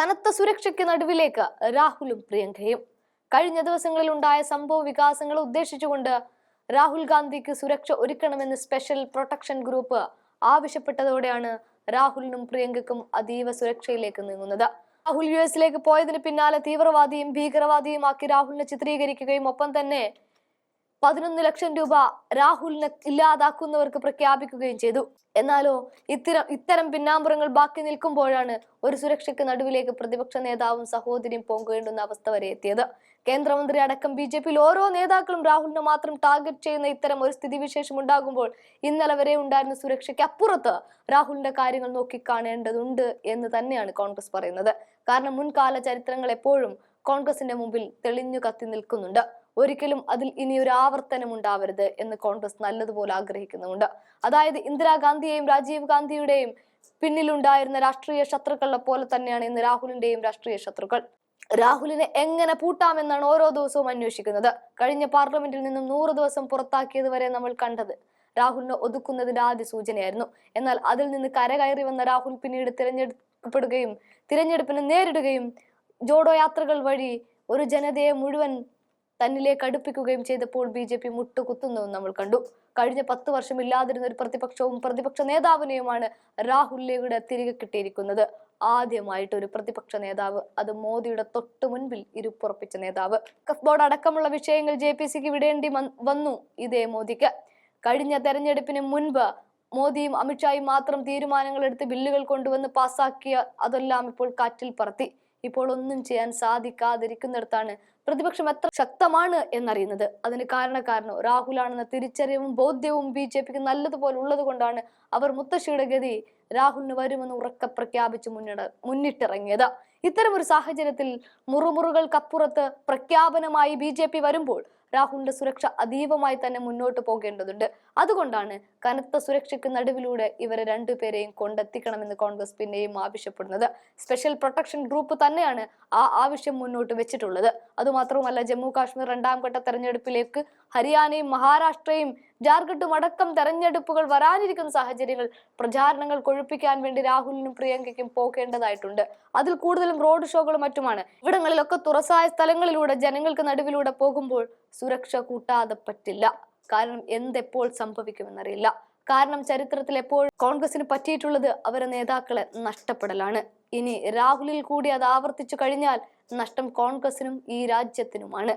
കനത്ത സുരക്ഷയ്ക്ക് നടുവിലേക്ക് രാഹുലും പ്രിയങ്കയും. കഴിഞ്ഞ ദിവസങ്ങളിൽ ഉണ്ടായ സംഭവ വികാസങ്ങൾ ഉദ്ദേശിച്ചുകൊണ്ട് രാഹുൽ ഗാന്ധിക്ക് സുരക്ഷ ഒരുക്കണമെന്ന് സ്പെഷ്യൽ പ്രൊട്ടക്ഷൻ ഗ്രൂപ്പ് ആവശ്യപ്പെട്ടതോടെയാണ് രാഹുലിനും പ്രിയങ്കയ്ക്കും അതീവ സുരക്ഷയിലേക്ക് നീങ്ങുന്നത്. രാഹുൽ യു എസിലേക്ക് പോയതിന് പിന്നാലെ തീവ്രവാദിയും ഭീകരവാദിയുമാക്കി രാഹുലിനെ ചിത്രീകരിക്കുകയും ഒപ്പം തന്നെ പതിനൊന്ന് ലക്ഷം രൂപ രാഹുലിനെ ഇല്ലാതാക്കുന്നവർക്ക് പ്രഖ്യാപിക്കുകയും ചെയ്തു. എന്നാലോ ഇത്തരം ഇത്തരം പിന്നാമ്പുറങ്ങൾ ബാക്കി നിൽക്കുമ്പോഴാണ് ഒരു സുരക്ഷയ്ക്ക് നടുവിലേക്ക് പ്രതിപക്ഷ നേതാവും സഹോദരിയും പോകേണ്ടുന്ന അവസ്ഥ വരെ എത്തിയത്. കേന്ദ്രമന്ത്രി അടക്കം ബി ജെ പിയിൽ ഓരോ നേതാക്കളും രാഹുലിനെ മാത്രം ടാർഗറ്റ് ചെയ്യുന്ന ഇത്തരം ഒരു സ്ഥിതിവിശേഷം ഉണ്ടാകുമ്പോൾ ഇന്നലെ വരെ ഉണ്ടായിരുന്ന സുരക്ഷയ്ക്ക് അപ്പുറത്ത് രാഹുലിന്റെ കാര്യങ്ങൾ നോക്കിക്കാണേണ്ടതുണ്ട് എന്ന് തന്നെയാണ് കോൺഗ്രസ് പറയുന്നത്. കാരണം മുൻകാല ചരിത്രങ്ങൾ എപ്പോഴും കോൺഗ്രസിന്റെ മുമ്പിൽ തെളിഞ്ഞു കത്തി നിൽക്കുന്നുണ്ട്. ഒരിക്കലും അതിൽ ഇനി ഒരു ആവർത്തനം ഉണ്ടാവരുത് എന്ന് കോൺഗ്രസ് നല്ലതുപോലെ ആഗ്രഹിക്കുന്നുമുണ്ട്. അതായത് ഇന്ദിരാഗാന്ധിയെയും രാജീവ് ഗാന്ധിയുടെയും പിന്നിലുണ്ടായിരുന്ന രാഷ്ട്രീയ ശത്രുക്കളെ പോലെ തന്നെയാണ് ഇന്ന് രാഹുലിന്റെയും രാഷ്ട്രീയ ശത്രുക്കൾ. രാഹുലിനെ എങ്ങനെ പൂട്ടാമെന്നാണ് ഓരോ ദിവസവും അന്വേഷിക്കുന്നത്. കഴിഞ്ഞ പാർലമെന്റിൽ നിന്നും നൂറ് ദിവസം പുറത്താക്കിയത് വരെ നമ്മൾ കണ്ടത് രാഹുലിനെ ഒതുക്കുന്നതിന്റെ ആദ്യ സൂചനയായിരുന്നു. എന്നാൽ അതിൽ നിന്ന് കരകയറി വന്ന രാഹുൽ പിന്നീട് തിരഞ്ഞെടുക്കപ്പെടുകയും തിരഞ്ഞെടുപ്പിനെ നേരിടുകയും ജോഡോ യാത്രകൾ വഴി ഒരു ജനതയെ മുഴുവൻ തന്നിലേക്ക് അടുപ്പിക്കുകയും ചെയ്തപ്പോൾ ബി ജെ പി മുട്ടുകുത്തുന്നതും നമ്മൾ കണ്ടു. കഴിഞ്ഞ പത്ത് വർഷം ഇല്ലാതിരുന്ന ഒരു പ്രതിപക്ഷവും പ്രതിപക്ഷ നേതാവിനെയുമാണ് രാഹുൽ ലേഖയുടെ തിരികെ കിട്ടിയിരിക്കുന്നത്. ആദ്യമായിട്ട് ഒരു പ്രതിപക്ഷ നേതാവ് അത് മോദിയുടെ തൊട്ടു മുൻപിൽ ഇരുപ്പുറപ്പിച്ച നേതാവ്. കഫ് ബോർഡ് അടക്കമുള്ള വിഷയങ്ങൾ ജെ പി സിക്ക് വിടേണ്ടി വന്നു ഇതേ മോദിക്ക്. കഴിഞ്ഞ തെരഞ്ഞെടുപ്പിന് മുൻപ് മോദിയും അമിത്ഷായും മാത്രം തീരുമാനങ്ങൾ എടുത്ത് ബില്ലുകൾ കൊണ്ടുവന്ന് പാസാക്കിയ അതെല്ലാം ഇപ്പോൾ കാറ്റിൽ പറത്തി. ഇപ്പോൾ ഒന്നും ചെയ്യാൻ സാധിക്കാതിരിക്കുന്നിടത്താണ് പ്രതിപക്ഷം എത്ര ശക്തമാണ് എന്നറിയുന്നത്. അതിന് കാരണക്കാരനോ രാഹുലാണെന്ന തിരിച്ചറിവും ബോധ്യവും ബി ജെ പിക്ക് നല്ലതുപോലെ ഉള്ളത് കൊണ്ടാണ് അവർ മുത്തശ്ശിയുടെ ഗതി രാഹുലിന് വരുമെന്ന് ഉറക്കെ പ്രഖ്യാപിച്ച് മുന്നിട മുന്നിട്ടിറങ്ങിയത്. ഇത്തരം ഒരു സാഹചര്യത്തിൽ മുറുമുറുകൾക്കപ്പുറത്ത് പ്രഖ്യാപനമായി ബി ജെ പി വരുമ്പോൾ രാഹുലിന്റെ സുരക്ഷ അതീവമായി തന്നെ മുന്നോട്ട് പോകേണ്ടതുണ്ട്. അതുകൊണ്ടാണ് കനത്ത സുരക്ഷയ്ക്ക് നടുവിലൂടെ ഇവരെ രണ്ടുപേരെയും കൊണ്ടെത്തിക്കണമെന്ന് കോൺഗ്രസ് പിന്നെയും ആവശ്യപ്പെടുന്നത്. സ്പെഷ്യൽ പ്രൊട്ടക്ഷൻ ഗ്രൂപ്പ് തന്നെയാണ് ആ ആവശ്യം മുന്നോട്ട് വെച്ചിട്ടുള്ളത്. അതുമാത്രവുമല്ല ജമ്മു കാശ്മീർ രണ്ടാം ഘട്ട തെരഞ്ഞെടുപ്പിലേക്ക് ഹരിയാനയും മഹാരാഷ്ട്രയും ജാർഖണ്ഡും അടക്കം തെരഞ്ഞെടുപ്പുകൾ വരാനിരിക്കുന്ന സാഹചര്യങ്ങൾ പ്രചാരണങ്ങൾ കൊഴുപ്പിക്കാൻ വേണ്ടി രാഹുലിനും പ്രിയങ്കയ്ക്കും പോകേണ്ടതായിട്ടുണ്ട്. അതിൽ കൂടുതലും റോഡ് ഷോകളും മറ്റുമാണ്. ഇവിടങ്ങളിലൊക്കെ തുറസായ സ്ഥലങ്ങളിലൂടെ ജനങ്ങൾക്ക് നടുവിലൂടെ പോകുമ്പോൾ സുരക്ഷ കൂട്ടാതെ പറ്റില്ല. കാരണം എന്തെപ്പോൾ സംഭവിക്കുമെന്നറിയില്ല. കാരണം ചരിത്രത്തിൽ എപ്പോഴും കോൺഗ്രസിന് പറ്റിയിട്ടുള്ളത് അവരെ നേതാക്കളെ നഷ്ടപ്പെടലാണ്. ഇനി രാഹുലിൽ കൂടി അത് ആവർത്തിച്ചു കഴിഞ്ഞാൽ നഷ്ടം കോൺഗ്രസിനും ഈ രാജ്യത്തിനുമാണ്.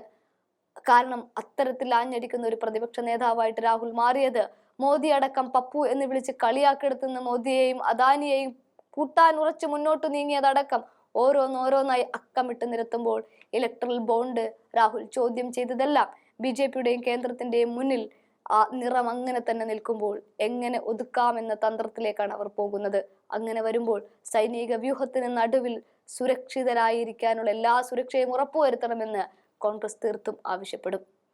കാരണം അത്തരത്തിൽ ആഞ്ഞടിക്കുന്ന ഒരു പ്രതിപക്ഷ നേതാവായിട്ട് രാഹുൽ മാറിയത് മോദി അടക്കം പപ്പു എന്ന് വിളിച്ച് കളിയാക്കെടുത്തുന്ന മോദിയെയും അദാനിയെയും കൂട്ടാൻ ഉറച്ചു മുന്നോട്ട് നീങ്ങിയതടക്കം ഓരോന്നോരോന്നായി അക്കമിട്ട് നിരത്തുമ്പോൾ ഇലക്ട്രൽ ബോണ്ട് രാഹുൽ ചോദ്യം ചെയ്തതെല്ലാം ബി ജെ പിയുടെയും കേന്ദ്രത്തിന്റെയും മുന്നിൽ ആ നിറം അങ്ങനെ തന്നെ നിൽക്കുമ്പോൾ എങ്ങനെ ഒതുക്കാമെന്ന തന്ത്രത്തിലേക്കാണ് അവർ പോകുന്നത്. അങ്ങനെ വരുമ്പോൾ സൈനിക വ്യൂഹത്തിന് നടുവിൽ സുരക്ഷിതരായിരിക്കാനുള്ള എല്ലാ സുരക്ഷയും ഉറപ്പുവരുത്തണമെന്ന് കോൺഗ്രസ് തീർത്തും ആവശ്യപ്പെടും.